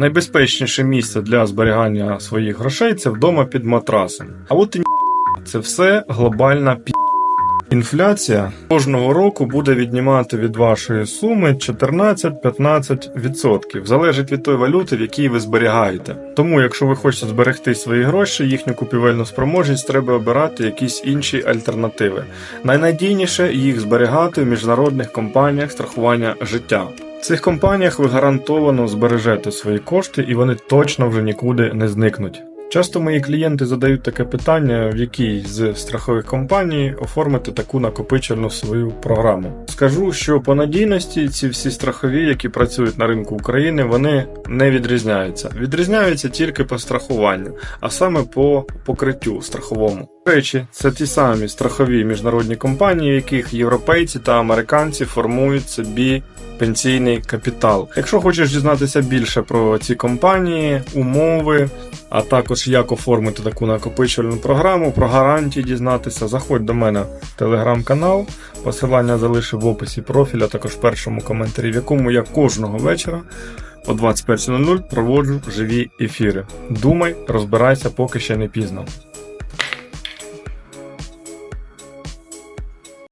Найбезпечніше місце для зберігання своїх грошей це вдома під матрасом. А от і ні, це все глобальна пі. Інфляція кожного року буде віднімати від вашої суми 14-15%. Залежить від тої валюти, в якій ви зберігаєте. Тому, якщо ви хочете зберегти свої гроші, їхню купівельну спроможність, треба обирати якісь інші альтернативи. Найнадійніше їх зберігати в міжнародних компаніях страхування життя. Цих компаніях ви гарантовано збережете свої кошти і вони точно вже нікуди не зникнуть. Часто мої клієнти задають таке питання, в якій з страхових компаній оформити таку накопичувальну свою програму. Скажу, що по надійності ці всі страхові, які працюють на ринку України, вони не відрізняються. Відрізняються тільки по страхуванню, а саме по покриттю страховому. Речі, це ті самі страхові міжнародні компанії, в яких європейці та американці формують собі пенсійний капітал. Якщо хочеш дізнатися більше про ці компанії, умови, а також як оформити таку накопичувальну програму, про гарантії дізнатися, заходь до мене в телеграм-канал. Посилання залишу в описі профіля, також в першому коментарі, в якому я кожного вечора о 21.00 проводжу живі ефіри. Думай, розбирайся, поки ще не пізно.